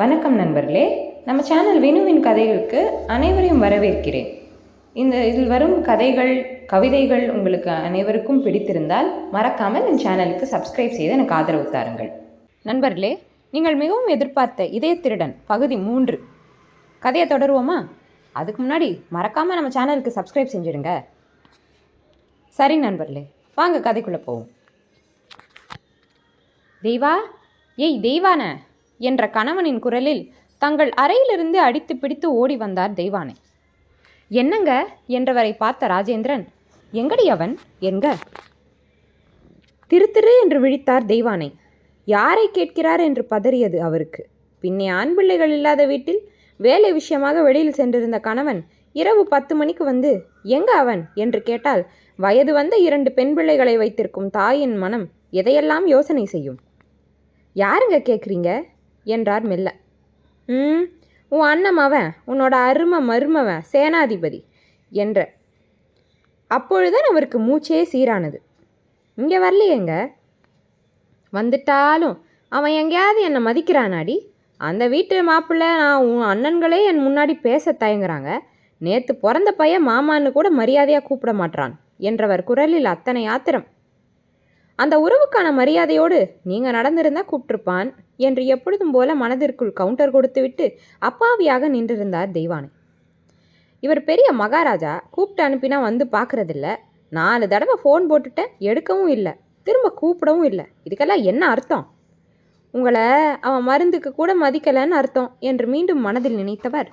வணக்கம் நண்பர்களே. நம்ம சேனல் வினுவின் கதைகளுக்கு அனைவரையும் வரவேற்கிறேன். இந்த இதில் வரும் கதைகள் கவிதைகள் உங்களுக்கு அனைவருக்கும் பிடித்திருந்தால் மறக்காமல் என் சேனலுக்கு சப்ஸ்கிரைப் செய்து எனக்கு ஆதரவு தாருங்கள். நண்பர்களே நீங்கள் மிகவும் எதிர்பார்த்த இதய திருடன் பகுதி மூன்று. கதையை தொடருவோமா? அதுக்கு முன்னாடி மறக்காமல் நம்ம சேனலுக்கு சப்ஸ்கிரைப் செஞ்சிடுங்க சரி நண்பர்களே வாங்க கதைக்குள்ளே போவோம். தெய்வா? ஏய் தெய்வான. என்ற கணவனின் குரலில் தங்கள் அறையிலிருந்து அடித்து பிடித்து ஓடி வந்தார் தெய்வானை. என்னங்க? என்றவரை பார்த்த ராஜேந்திரன் எங்கடி அவன்? எங்க? திரு திரு என்று விழித்தார் தெய்வானை. யாரை கேட்கிறார்? என்று பதறியது அவருக்கு. பின்னே ஆண் பிள்ளைகள் இல்லாத வீட்டில் வேலை விஷயமாக வெளியில் சென்றிருந்த கணவன் இரவு பத்து மணிக்கு வந்து எங்க அவன்? என்று கேட்டால் வயது வந்த இரண்டு பெண் பிள்ளைகளை வைத்திருக்கும் தாயின் மனம் எதையெல்லாம் யோசனை செய்யும்? யாருங்க கேட்குறீங்க? என்றார் மெல்ல. ம் உன் அண்ணம் அவன் உன்னோட அரும மருமவன் சேனாதிபதி என்ற. அப்பொழுதுதான் அவருக்கு மூச்சே சீரானது. இங்கே வரலையேங்க? வந்துட்டாலும் அவன் எங்கேயாவது என்னை மதிக்கிறானாடி? அந்த வீட்டு மாப்பிள்ளை நான் உன் அண்ணன்களே என் முன்னாடி பேச தயங்குறாங்க. நேற்று பிறந்த பையன் மாமான்னு கூட மரியாதையாக கூப்பிட மாட்டான் என்றவர் குரலில் அத்தனை ஆத்திரம். அந்த உறவுக்கான மரியாதையோடு நீங்கள் நடந்திருந்தா கூப்பிட்டிருப்பான் என்று எப்பொழுதும் போல மனதிற்குள் கவுண்டர் கொடுத்துவிட்டு அப்பாவியாக நின்றிருந்தார் தெய்வானை. இவர் பெரிய மகாராஜா கூப்பிட்டு அனுப்பினா வந்து பார்க்கறதில்ல. நாலு தடவை ஃபோன் போட்டுட்டேன் எடுக்கவும் இல்லை. திரும்ப கூப்பிடவும் இல்லை. இதுக்கெல்லாம் என்ன அர்த்தம்? உங்களை அவன் மருந்துக்கு கூட மதிக்கலைன்னு அர்த்தம் என்று மீண்டும் மனதில் நினைத்தவர்.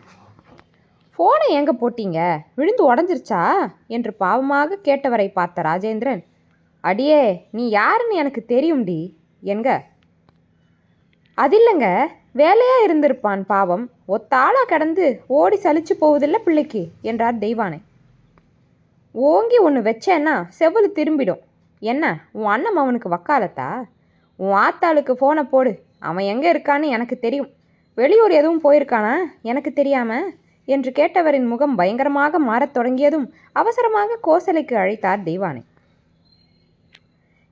ஃபோனை எங்கே போட்டீங்க? விழுந்து உடஞ்சிருச்சா? என்று பாவமாக கேட்டவரை பார்த்த ராஜேந்திரன் அடியே நீ யாருன்னு எனக்கு தெரியும்டி. என்க. அதில்லைங்க வேலையாக இருந்திருப்பான் பாவம். ஒத்தாளாக கிடந்து ஓடி சலிச்சு போவதில்ல பிள்ளைக்கு என்றார் தெய்வானை. ஓங்கி ஒன்று வச்சேன்னா செவ்வலு திரும்பிடும். என்ன உன் அண்ணன் அவனுக்கு வக்காலத்தா? உன் ஆத்தாளுக்கு ஃபோனை போடு. அவன் எங்கே இருக்கான்னு எனக்கு தெரியும். வெளியூர் எதுவும் போயிருக்கானா? எனக்கு தெரியாம? என்று கேட்டவரின் முகம் பயங்கரமாக மாறத் தொடங்கியதும் அவசரமாக கோசலைக்கு அழைத்தார் தெய்வானை.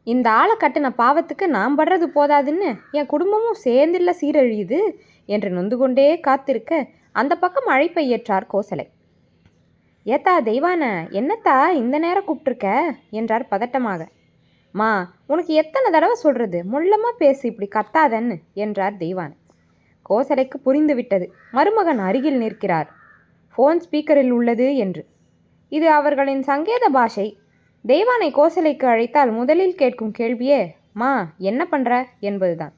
இந்த ஆளை கட்டின பாவத்துக்கு நான் படுறது போதாதுன்னு என் குடும்பமும் சேர்ந்தில்ல சீரழியுது என்று நொந்து கொண்டே காத்திருக்க அந்த பக்கம் அழைப்பை ஏற்றார் கோசலை. ஏத்தா தெய்வான என்னத்தா இந்த நேரம் கூப்பிட்டுருக்க? என்றார் பதட்டமாக. மா உனக்கு எத்தனை தடவை சொல்றது? முள்ளமாக பேசு இப்படி கத்தாதன்னு என்றார் தெய்வான். கோசலைக்கு புரிந்துவிட்டது மருமகன் அருகில் நிற்கிறார். ஃபோன் ஸ்பீக்கரில் உள்ளது என்று. இது அவர்களின் சங்கேத பாஷை. தெய்வானை கோசலைக்கு அழைத்தால் முதலில் கேட்கும் கேள்வியே மா என்ன பண்ற? என்பதுதான்.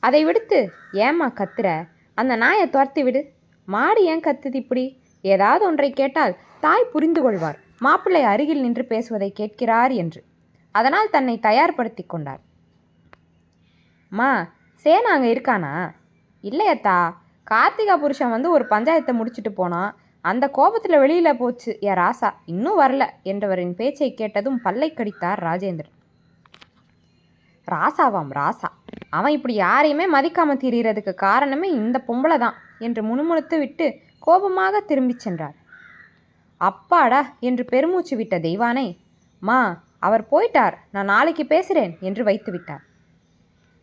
அதை விடுத்து ஏம்மா கத்துற? அந்த நாயை துரத்தி விடு. மாடு ஏன் கத்துது இப்படி? ஏதாவது ஒன்றை கேட்டால் தாய் புரிந்து கொள்வார். மாப்பிள்ளை அருகில் நின்று பேசுவதை கேட்கிறார் என்று. அதனால் தன்னை தயார்படுத்தி கொண்டார். மா சேனா அங்கே இருக்கானா? இல்லையத்தா. கார்த்திகா புருஷன் வந்து ஒரு பஞ்சாயத்தை முடிச்சுட்டு போனான். அந்த கோபத்தில் வெளியில் போச்சு ஏ ராசா இன்னும் வரல என்றவரின் பேச்சை கேட்டதும் பல்லை கடித்தார் ராஜேந்திரன். ராசாவாம் ராசா அவன் இப்படி யாரையுமே மதிக்காம திரியறதுக்கு காரணமே இந்த பொம்பளை தான் என்று முணுமுணுத்து விட்டு கோபமாக திரும்பிச் சென்றார். அப்பாடா என்று பெருமூச்சு விட்ட தெய்வானை மா அவர் போயிட்டார் நான் நாளைக்கு பேசுகிறேன் என்று வைத்து விட்டார்.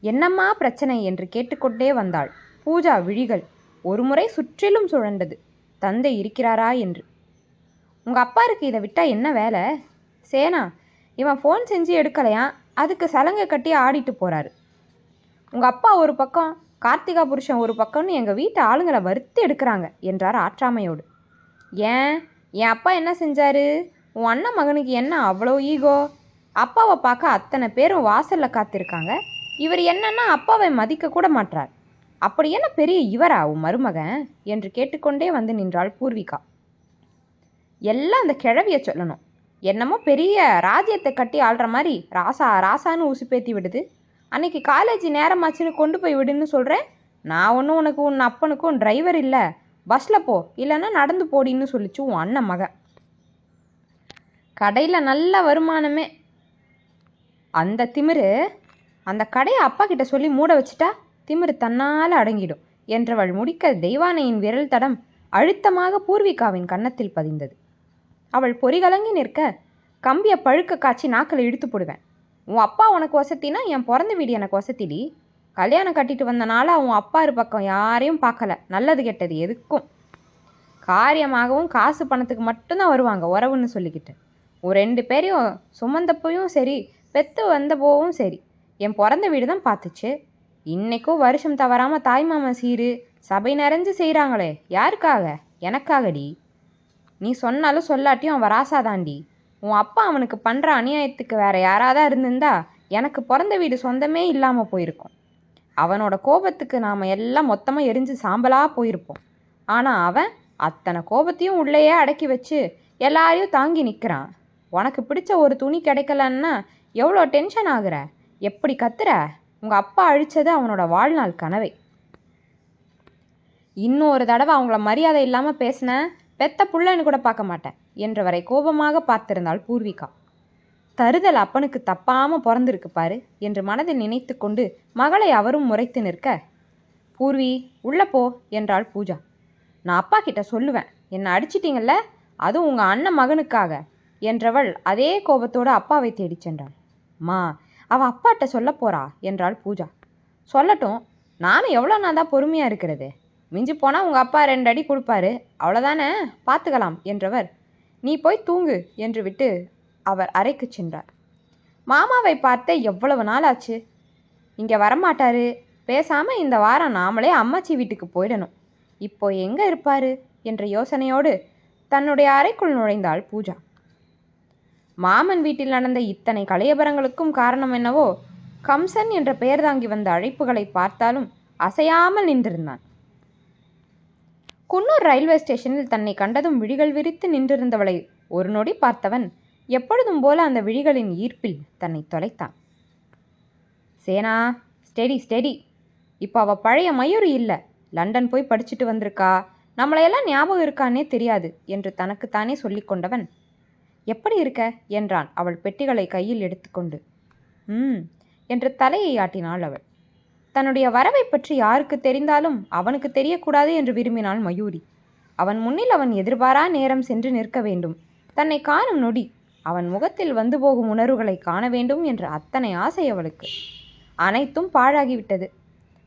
என்னம்மா பிரச்சனை? என்று கேட்டுக்கொண்டே வந்தாள் பூஜா விழிகள் ஒருமுறை சுற்றிலும் சுழண்டது. தந்தை இருக்கிறாரா என்று. உங்கள் அப்பா இருக்கு இதை விட்டால் என்ன வேலை? சேனா இவன் ஃபோன் செஞ்சு எடுக்கலையா? அதுக்கு சலங்கை கட்டி ஆடிட்டு போகிறாரு உங்கள் அப்பா ஒரு பக்கம் கார்த்திகா புருஷன் ஒரு பக்கம்னு எங்கள் வீட்டு ஆளுங்களை வறுத்து எடுக்கிறாங்க என்றார் ஆற்றாமையோடு. ஏன்? என் அப்பா என்ன செஞ்சார்? உன் அண்ணன் மகனுக்கு என்ன அவ்வளோ ஈகோ? அப்பாவை பார்க்க அத்தனை பேரும் வாசலில் காத்திருக்காங்க. இவர் என்னன்னா அப்பாவை மதிக்க கூட மாட்டார் அப்படி என்ன பெரிய இவரா உன் மருமகன்? என்று கேட்டுக்கொண்டே வந்து நின்றாள் பூர்விகா. எல்லாம் அந்த கிழவிய சொல்லணும். என்னமோ பெரிய ராஜ்யத்தை கட்டி ஆள்ற மாதிரி ராசா ராசான்னு உசுப்பேத்தி விடுது. அன்னைக்கு காலேஜ் நேரமாச்சுன்னு கொண்டு போய் விடுன்னு சொல்கிறேன் நான் ஒன்றும் உனக்கு உன் அப்பனுக்கும் டிரைவர் இல்லை. பஸ்ஸில் போ. இல்லைன்னா நடந்து போடின்னு சொல்லிச்சு உன் அண்ணன் மகன். கடையில் நல்ல வருமானமே. அந்த திமிரு அந்த கடையை அப்பா கிட்ட சொல்லி மூட வச்சுட்டா? திமிரு தன்னால் அடங்கிடும். என்றவள் முடிக்க தெய்வானையின் விரல் தடம் அழுத்தமாக பூர்விகாவின் கன்னத்தில் பதிந்தது. அவள் பொறிகலங்கி நிற்க கம்பியை பழுக்க காய்ச்சி நாக்கில் இழுத்து போடுவேன். உன் அப்பா உனக்கு வசத்தினா என் பிறந்த வீடு எனக்கு வசத்திடி? கல்யாணம் கட்டிட்டு வந்தனால உன் அப்பாரு பக்கம் யாரையும் பார்க்கல. நல்லது கெட்டது எதுக்கும்? காரியமாகவும் காசு பணத்துக்கு மட்டும்தான் வருவாங்க உறவுன்னு சொல்லிக்கிட்டு. ஒரு ரெண்டு பேரையும் சுமந்தப்பையும் சரி பெத்து வந்தப்போவும் சரி. என் பிறந்த வீடு தான் பார்த்துச்சு. இன்னைக்கும் வருஷம் தவறாமல் தாய்மாமன் சீரு. சபை நிறைஞ்சு செய்கிறாங்களே யாருக்காக? எனக்காகடி. நீ சொன்னாலும் சொல்லாட்டியும் அவன் ராசாதாண்டி உன் அப்பா அவனுக்கு பண்ணுற அநியாயத்துக்கு வேற யாராதான் இருந்திருந்தா எனக்கு பிறந்த வீடு சொந்தமே இல்லாமல் போயிருக்கும். அவனோட கோபத்துக்கு நாம் எல்லாம் மொத்தமாக எரிஞ்சு சாம்பலாக போயிருப்போம். ஆனால் அவன் அத்தனை கோபத்தையும் உள்ளேயே அடக்கி வச்சு எல்லாரையும் தாங்கி நிற்கிறான் உனக்கு பிடிச்ச ஒரு துணி கிடைக்கலன்னா எவ்வளோ டென்ஷன் ஆகுற? எப்படி கத்துற? உங்கள் அப்பா அழிச்சது அவனோட வாழ்நாள் கனவை. இன்னொரு தடவை அவங்கள மரியாதை இல்லாமல் பேசின பெத்த புள்ளன்னு கூட பார்க்க மாட்டேன் என்றவரை கோபமாக பார்த்திருந்தாள் பூர்விகா. தருதல் அப்பனுக்கு தப்பாமல் பிறந்திருக்கு பாரு என்று மனதில் நினைத்து கொண்டு மகளை அவரும் முறைத்து நிற்க பூர்வி உள்ள போ என்றாள் பூஜா. நான் அப்பா கிட்ட சொல்லுவேன் என்னை அடிச்சிட்டீங்கல்ல அதுவும் உங்கள் அண்ணன் மகனுக்காக என்றவள் அதே கோபத்தோடு அப்பாவை தேடிச் சென்றாள். மா அவள் அப்பாட்ட சொல்ல போறா? என்றாள் பூஜா. சொல்லட்டும் நானும் எவ்வளோ நான் தான் பொறுமையாக இருக்கிறது? மிஞ்சி போனால் உங்கள் அப்பா ரெண்டு அடி கொடுப்பாரு அவ்வளோதானே பார்த்துக்கலாம் என்றவர். நீ போய் தூங்கு என்று விட்டு அவர் அறைக்கு சென்றார். மாமாவை பார்த்தே எவ்வளவு நாள் ஆச்சு இங்கே வரமாட்டாரு. பேசாமல் இந்த வாரம் நாமளே அம்மாச்சி வீட்டுக்கு போயிடணும். இப்போ எங்கே இருப்பாரு? என்ற யோசனையோடு தன்னுடைய அறைக்குள் நுழைந்தாள் பூஜா. மாமன் வீட்டில் நடந்த இத்தனை கலையபரங்களுக்கும் காரணம் என்னவோ கம்சன் என்ற பெயர் தாங்கி வந்த அழைப்புகளை பார்த்தாலும் அசையாமல் நின்றிருந்தான். குன்னூர் ரயில்வே ஸ்டேஷனில் தன்னை கண்டதும் விழிகள் விரித்து நின்றிருந்தவளை ஒரு நொடி பார்த்தவன் எப்பொழுதும் போல அந்த விழிகளின் ஈர்ப்பில் தன்னை தொலைத்தான். சேனா ஸ்டெடி ஸ்டெடி இப்போ அவள் பழைய மயூரி இல்லை. லண்டன் போய் படிச்சுட்டு வந்திருக்கா. நம்மளையெல்லாம் ஞாபகம் இருக்கானே தெரியாது என்று தனக்குத்தானே சொல்லிக் கொண்டவன் எப்படி இருக்க? என்றான் அவள் பெட்டிகளை கையில் எடுத்துக்கொண்டு. ம் என்று தலையை ஆட்டினாள் அவள். தன்னுடைய வரவை பற்றி யாருக்கு தெரிந்தாலும் அவனுக்கு தெரியக்கூடாது என்று விரும்பினாள் மயூரி. அவன் முன்னில் அவன் எதிர்பாரா நேரம் சென்று நிற்க வேண்டும். தன்னை காணும் நொடி அவன் முகத்தில் வந்து போகும் உணர்வுகளை காண வேண்டும் என்ற அத்தனை ஆசை அவளுக்கு. அனைத்தும் பாழாகிவிட்டது.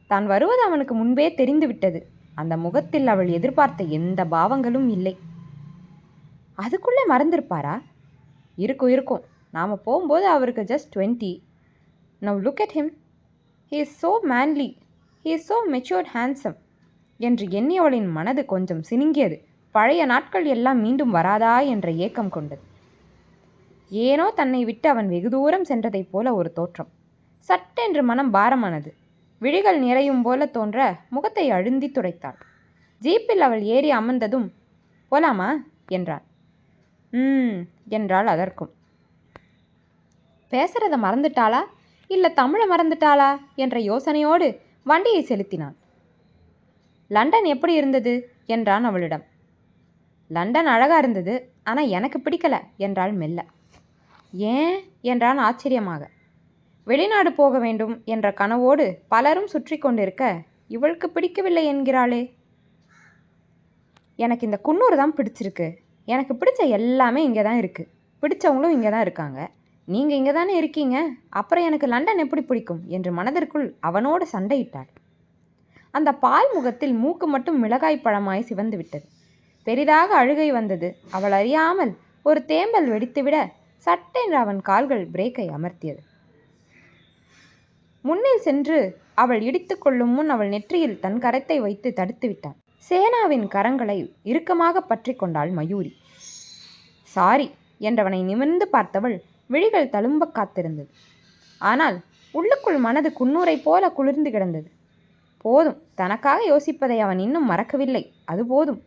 தான் வருவது அவனுக்கு முன்பே தெரிந்துவிட்டது. அந்த முகத்தில் அவள் எதிர்பார்த்த எந்த பாவங்களும் இல்லை. அதுக்குள்ளே மறந்துருப்பாரா? இருக்கும் இருக்கும். நாம் போகும்போது அவருக்கு just twenty now look at him he is so manly he is so matured handsome என்று எண்ணியவளின் மனது கொஞ்சம் சினுங்கியது. பழைய நாட்கள் எல்லாம் மீண்டும் வராதா என்ற ஏக்கம் கொண்டது. ஏனோ தன்னை விட்டு அவன் வெகு தூரம் சென்றதைப் போல ஒரு தோற்றம். சட்டென்று மனம் பாரமானது. விழிகள் நிறையும் போல தோன்ற முகத்தை அழுந்தி துடைத்தாள். ஜீப்பில் அவள் ஏறி அமர்ந்ததும் போலாமா? என்றான் ம் என்றாள் அதற்கும். பேசுறத மறந்துட்டாளா? இல்ல தமிழை மறந்துட்டாளா? என்ற யோசனையோடு வண்டியை செலுத்தினான். லண்டன் எப்படி இருந்தது? என்றான் அவளிடம். லண்டன் அழகா இருந்தது ஆனா எனக்கு பிடிக்கல என்றாள் மெல்ல. ஏன்? என்றான் ஆச்சரியமாக. வெளிநாடு போக வேண்டும் என்ற கனவோடு பலரும் சுற்றி கொண்டிருக்க இவளுக்கு பிடிக்கவில்லை என்கிறாளே. எனக்கு இந்த குன்னூர் தான் பிடிச்சிருக்கு. எனக்கு பிடிச்ச எல்லாமே இங்கே தான் இருக்குது பிடிச்சவங்களும் இங்கே தான் இருக்காங்க. நீங்கள் இங்கே தானே இருக்கீங்க? அப்புறம் எனக்கு லண்டன் எப்படி பிடிக்கும்? என்று மனதிற்குள் அவனோடு சண்டையிட்டாள். அந்த பால் முகத்தில் மூக்கு மட்டும் மிளகாய் பழமாய் சிவந்து விட்டது. பெரிதாக அழுகை வந்தது. அவள் அறியாமல் ஒரு தேம்பல் வெடித்துவிட சட்டென்று அவன் கால்கள் பிரேக்கை அமர்த்தியது. முன்னில் சென்று அவள் இடித்து கொள்ளும் முன் அவள் நெற்றியில் தன் கரத்தை வைத்து தடுத்து விட்டான். சேனாவின் கரங்களை இறுக்கமாக பற்றி கொண்டாள் மயூரி. சாரி என்றவனை நிமிர்ந்து பார்த்தவள் விழிகள் தழும்ப காத்திருந்தது. ஆனால் உள்ளுக்குள் மனது குன்னூரை போல குளிர்ந்து கிடந்தது. போதும் தனக்காக யோசிப்பதை அவன் இன்னும் மறக்கவில்லை. அது போதும்.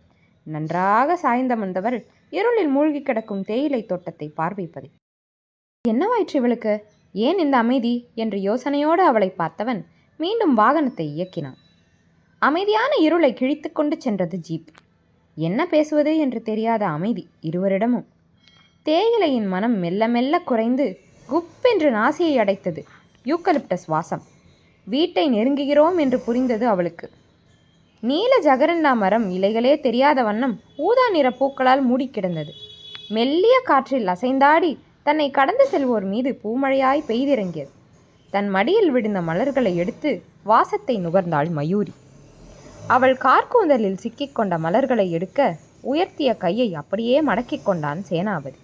நன்றாக சாய்ந்தமர்ந்தவள் இருளில் மூழ்கி கிடக்கும் தேயிலை தோட்டத்தை பார்வைப்பது என்னவாயிற்று இவளுக்கு? ஏன் இந்த அமைதி? என்று யோசனையோடு அவளை பார்த்தவன் மீண்டும் வாகனத்தை இயக்கினான். அமைதியான இருளை கிழித்து கொண்டு சென்றது ஜீப். என்ன பேசுவது என்று தெரியாத அமைதி இருவரிடமும். தேயிலையின் மனம் மெல்ல மெல்ல குறைந்து குப்பென்று நாசியை அடைத்தது யூக்கலிப்டஸ் வாசம். வீட்டை நெருங்குகிறோம் என்று புரிந்தது அவளுக்கு. நீல ஜகரண்டா மரம் இலைகளே தெரியாத வண்ணம் ஊதா நிற பூக்களால் மூடி கிடந்தது. மெல்லிய காற்றில் அசைந்தாடி தன்னை கடந்து செல்வோர் மீது பூமழையாய் பெய்திறங்கியது. தன் மடியில் விழுந்த மலர்களை எடுத்து வாசத்தை நுகர்ந்தாள் மயூரி. அவள் கார்கூந்தலில் சிக்கிக்கொண்ட மலர்களை எடுக்க உயர்த்திய கையை அப்படியே மடக்கிக் கொண்டான் சேனாபதி.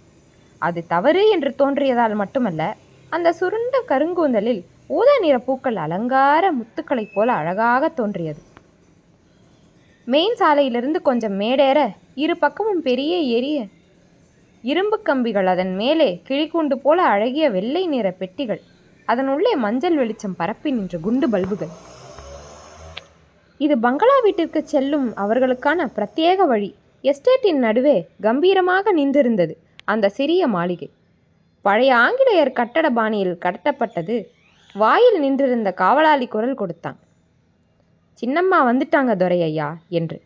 அது தவறு என்று தோன்றியதால் மட்டுமல்ல அந்த சுருண்ட கருங்கூந்தலில் ஊதா நிற பூக்கள் அலங்கார முத்துக்களைப் போல அழகாக தோன்றியது. மெயின் சாலையிலிருந்து கொஞ்சம் மேடேற இரு பக்கமும் பெரிய எரிய இரும்பு கம்பிகள் அதன் மேலே கிழிக்கூண்டு போல அழகிய வெள்ளை நிற பெட்டிகள் அதன் உள்ளே மஞ்சள் வெளிச்சம் பரப்பி நின்ற குண்டு பல்புகள். இது பங்களா வீட்டிற்கு செல்லும் அவர்களுக்கான பிரத்யேக வழி. எஸ்டேட்டின் நடுவே கம்பீரமாக நின்றிருந்தது அந்த சிறிய மாளிகை. பழைய ஆங்கிலேயர் கட்டட பாணியில் கட்டப்பட்டது வாயில் நின்றிருந்த காவலாளி குரல் கொடுத்தான். சின்னம்மா வந்துட்டாங்க துரை என்று.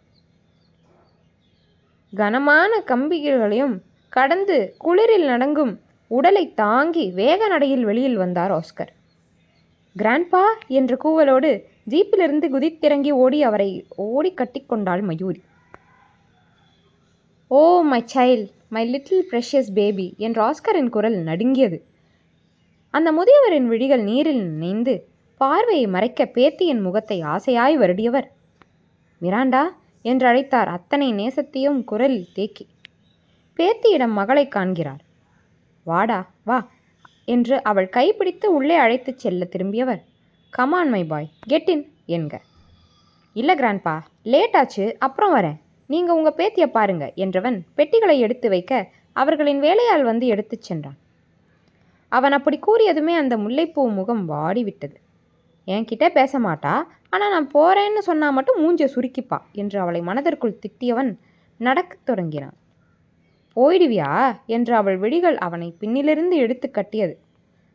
கனமான கம்பிகளையும் கடந்து குளிரில் நடங்கும் உடலை தாங்கி வேக நடையில் வெளியில் வந்தார் ஆஸ்கர். கிராண்ட்பா என்ற கூவலோடு ஜீப்பிலிருந்து குதித்திறங்கி ஓடி அவரை ஓடி கட்டிக்கொண்டாள் Mayuri. Oh my child my little precious baby என்ற ஆஸ்கரின் குரல் நடுங்கியது. அந்த முதியவரின் விழிகள் நீரில் நினைந்து பார்வையை மறைக்க பேத்தியின் முகத்தை ஆசையாய் வருடியவர். மிராண்டா என்று அழைத்தார் அத்தனை நேசத்தையும் குரலில் தேக்கி. பேத்தியிடம் மகளை காண்கிறார். வாடா வா என்று அவள் கைப்பிடித்து உள்ளே அழைத்துச் செல்ல திரும்பியவர். Come on my boy get in என்க. இல்லை கிராண்ட்பா லேட் ஆச்சு. அப்புறம் வரேன். நீங்கள் உங்கள் பேத்தியை பாருங்க என்றவன் பெட்டிகளை எடுத்து வைக்க அவர்களின் வேலையால் வந்து எடுத்துச் சென்றான். அவன் அப்படி கூறியதுமே அந்த முல்லைப்பூ முகம் வாடிவிட்டது. என்கிட்ட பேச மாட்டா. ஆனால் நான் போகிறேன்னு சொன்னால் மட்டும் மூஞ்சிய சுருக்கிப்பா என்று அவளை மனதிற்குள் திட்டியவன் நடக்கத் தொடங்கினான். போயிடுவியா? என்று அவள் விழிகள் அவனை பின்னிலிருந்து எடுத்து கட்டியது.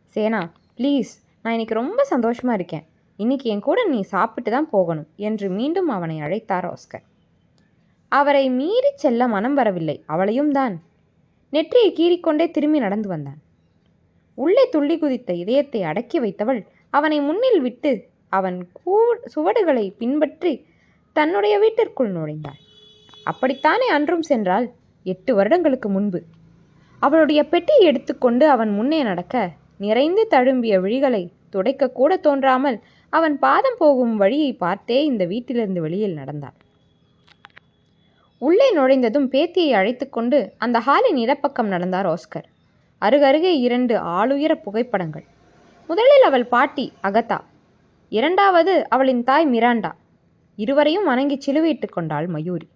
சேனா ப்ளீஸ் நான் இன்னைக்கு ரொம்ப சந்தோஷமாக இருக்கேன். இன்னைக்கு என் கூட நீ சாப்பிட்டு தான் போகணும் என்று மீண்டும் அவனை அழைத்தார் ஆஸ்கர். அவரை மீறி செல்ல மனம் வரவில்லை. அவளையும் தான். நெற்றியை கீறிக்கொண்டே திரும்பி நடந்து வந்தான். உள்ளே துள்ளி குதித்த இதயத்தை அடக்கி வைத்தவள் அவனை முன்னில் விட்டு அவன் கூ சுவடுகளை பின்பற்றி தன்னுடைய வீட்டிற்குள் நுழைந்தாள். அப்படித்தானே அன்றும் சென்றால்? எட்டு வருடங்களுக்கு முன்பு. அவளுடைய பெட்டியை எடுத்துக்கொண்டு அவன் முன்னே நடக்க நிறைந்து தழும்பிய விழிகளை துடைக்கக்கூட தோன்றாமல் அவன் பாதம் போகும் வழியை பார்த்தே இந்த வீட்டிலிருந்து வெளியில் நடந்தாள் உள்ளே நுழைந்ததும் பேத்தியை அழைத்துக்கொண்டு அந்த ஹாலின் இடப்பக்கம் நடந்தார் ஆஸ்கர் அருகருகே இரண்டு ஆளுயர புகைப்படங்கள். முதலில் அவள் பாட்டி அகதா இரண்டாவது அவளின் தாய் மிராண்டா. இருவரையும் வணங்கி சிலுவையிட்டு கொண்டாள் மயூரி.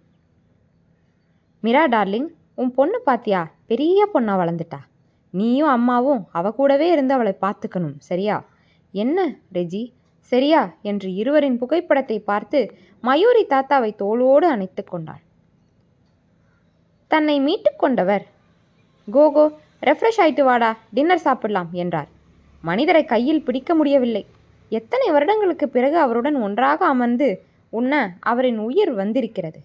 மிரா டார்லிங் உன் பொண்ணு பாத்தியா? பெரிய பொண்ணா வளர்ந்துட்டா. நீயும் அம்மாவும் அவ கூடவே இருந்து அவளை பார்த்துக்கணும் சரியா? என்ன ரெஜி? சரியா? என்று இருவரின் புகைப்படத்தை பார்த்து மயூரி தாத்தாவை தோளோடு அணைத்து கொண்டாள். தன்னை மீட்டு கொண்டவர் கோகோ ரெஃப்ரெஷ் ஆயிட்டு வாடா டின்னர் சாப்பிடலாம் என்றார். மனிதரை கையில் பிடிக்க முடியவில்லை. எத்தனை வருடங்களுக்கு பிறகு அவருடன் ஒன்றாக அமர்ந்து உண்ண அவரின் உயிர் வந்திருக்கிறது?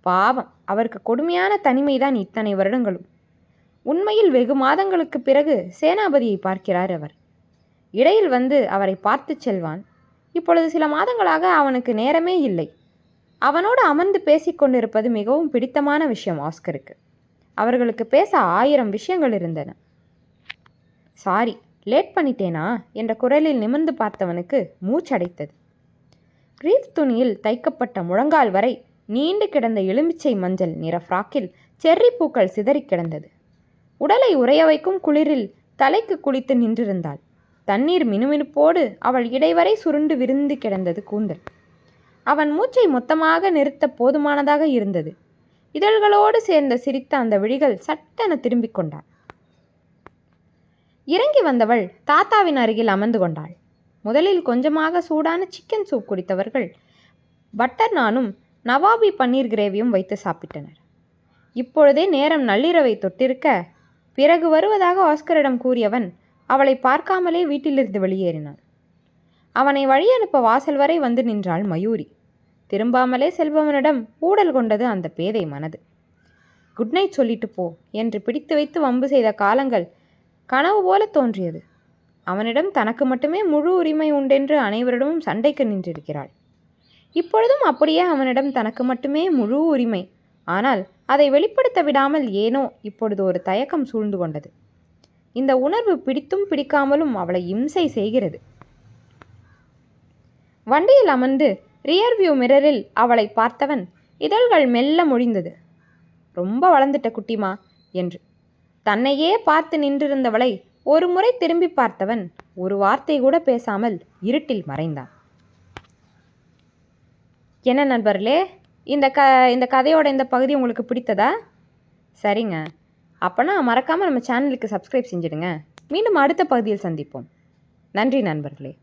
பாவம் அவருக்கு கொடுமையான தனிமைதான் இத்தனை வருடங்களும். உண்மையில் வெகு மாதங்களுக்கு பிறகு சேனாபதியை பார்க்கிறார் அவர். இடையில் வந்து அவரை பார்த்து செல்வான். இப்பொழுது சில மாதங்களாக அவனுக்கு நேரமே இல்லை. அவனோடு அமர்ந்து பேசிக்கொண்டிருப்பது மிகவும் பிடித்தமான விஷயம் ஆஸ்கருக்கு. அவர்களுக்கு பேச ஆயிரம் விஷயங்கள் இருந்தன. சாரி லேட் பண்ணிட்டேனா? என்ற குரலில் நிமிர்ந்து பார்த்தவனுக்கு மூச்சடைத்தது. கிரீப் துணியில் தைக்கப்பட்ட முழங்கால் வரை நீண்டு கிடந்த எலுமிச்சை மஞ்சள் நிற ஃப்ராக்கில் செர்ரி பூக்கள் சிதறி கிடந்தது. உடலை உறைய வைக்கும் குளிரில் தலைக்கு குளித்து நின்றிருந்தாள். தண்ணீர் மினுமினுப்போடு அவள் இடைவரை சுருண்டு விருந்து கிடந்தது கூந்தல். அவன் மூச்சை மொத்தமாக நிறுத்த போதுமானதாக இருந்தது. இதழ்களோடு சேர்ந்த சிரித்த அந்த விழிகள் சட்டென திரும்பிக் கொண்டாள். இறங்கி வந்தவள் தாத்தாவின் அருகில் அமர்ந்து கொண்டாள். முதலில் கொஞ்சமாக சூடான சிக்கன் சூப் குடித்தவர்கள் பட்டர் நானும் நவாபி பன்னீர் கிரேவியும் வைத்து சாப்பிட்டனர். இப்பொழுதே நேரம் நள்ளிரவை தொட்டிருக்க பிறகு வருவதாக ஆஸ்கரிடம் கூறியவன் அவளை பார்க்காமலே வீட்டிலிருந்து வெளியேறினான் அவனை வழியனுப்ப வாசல் வரை வந்து நின்றாள் மயூரி. திரும்பாமலே செல்பவனிடம் ஊடல் கொண்டது அந்த பேதை மனது. குட் நைட் சொல்லிட்டு போ என்று பிடித்து வைத்து வம்பு செய்த காலங்கள் கனவு போல தோன்றியது. அவனிடம் தனக்கு மட்டுமே முழு உரிமை உண்டென்று அனைவரிடமும் சண்டைக்கு நின்றிருக்கிறாள். இப்பொழுதும் அப்படியே அவனிடம் தனக்கு மட்டுமே முழு உரிமை. ஆனால் அதை வெளிப்படுத்த விடாமல் ஏனோ இப்பொழுது ஒரு தயக்கம் சூழ்ந்து கொண்டது. இந்த உணர்வு பிடித்தும் பிடிக்காமலும் அவளை இம்சை செய்கிறது. வண்டியில் அமர்ந்து ரியர்வியூ மிரரில் அவளை பார்த்தவன் இதழ்கள் மெல்ல முடிந்தது ரொம்ப வளர்ந்துட்ட குட்டிமா என்று. தன்னையே பார்த்து நின்றிருந்தவளை ஒரு முறை திரும்பி பார்த்தவன் ஒரு வார்த்தை கூட பேசாமல் இருட்டில் மறைந்தான். என்ன நண்பர்களே இந்த க இந்த கதையோட இந்த பகுதி உங்களுக்கு பிடித்ததா? சரிங்க. அப்போனா மறக்காமல் நம்ம சேனலுக்கு சப்ஸ்கிரைப் செஞ்சிடுங்க. மீண்டும் அடுத்த பகுதியில் சந்திப்போம். நன்றி நண்பர்களே.